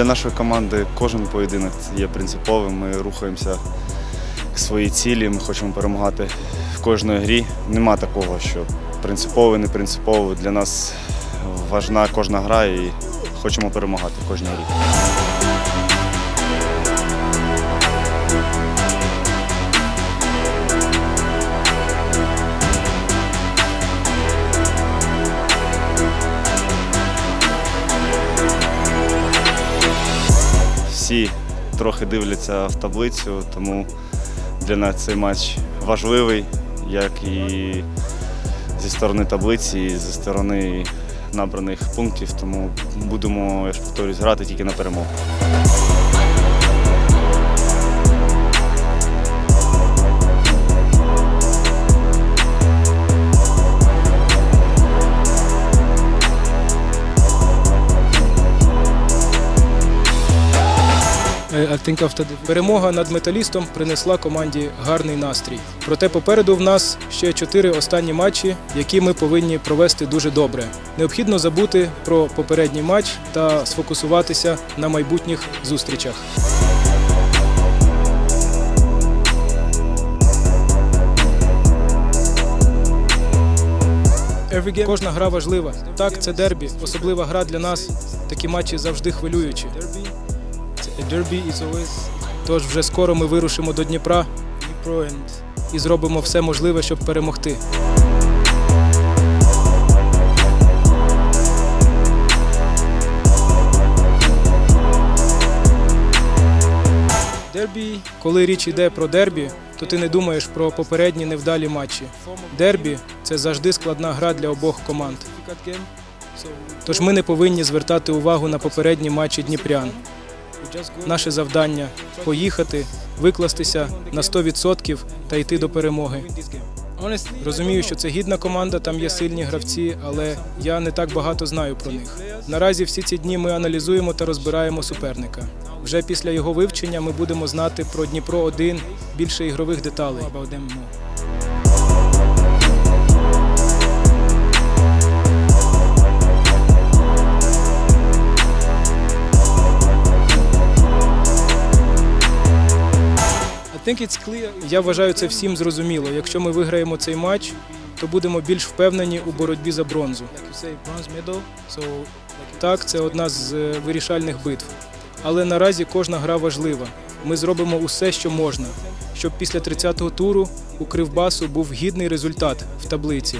Для нашої команди кожен поєдинок є принциповим. Ми рухаємося к своїй цілі. Ми хочемо перемагати в кожній грі. Нема такого, що принципово, не принципово. Для нас важна кожна гра і хочемо перемагати в кожній грі. Всі трохи дивляться в таблицю, тому для нас цей матч важливий, як і зі сторони таблиці, і зі сторони набраних пунктів. Тому будемо, я ж повторюсь, грати тільки на перемогу. I think after the- Перемога над металістом принесла команді гарний настрій. Проте попереду в нас ще чотири останні матчі, які ми повинні провести дуже добре. Необхідно забути про попередній матч та сфокусуватися на майбутніх зустрічах. Кожна гра важлива. Так, це дербі, особлива гра для нас. Такі матчі завжди хвилюючі. Тож вже скоро ми вирушимо до Дніпра і зробимо все можливе, щоб перемогти. Дербі, коли річ йде про дербі, то ти не думаєш про попередні невдалі матчі. Дербі це завжди складна гра для обох команд. Тож ми не повинні звертати увагу на попередні матчі дніпрян. Наше завдання поїхати, викластися на 100% та йти до перемоги. Розумію, що це гідна команда, там є сильні гравці, але я не так багато знаю про них. Наразі всі ці дні ми аналізуємо та розбираємо суперника. Вже після його вивчення ми будемо знати про Дніпро 1 більше ігрових деталей. Я вважаю це всім зрозуміло. Якщо ми виграємо цей матч, то будемо більш впевнені у боротьбі за бронзу. Так, це одна з е, вирішальних битв. Але наразі кожна гра важлива. Ми зробимо усе, що можна, щоб після 30-го туру у Кривбасу був гідний результат в таблиці.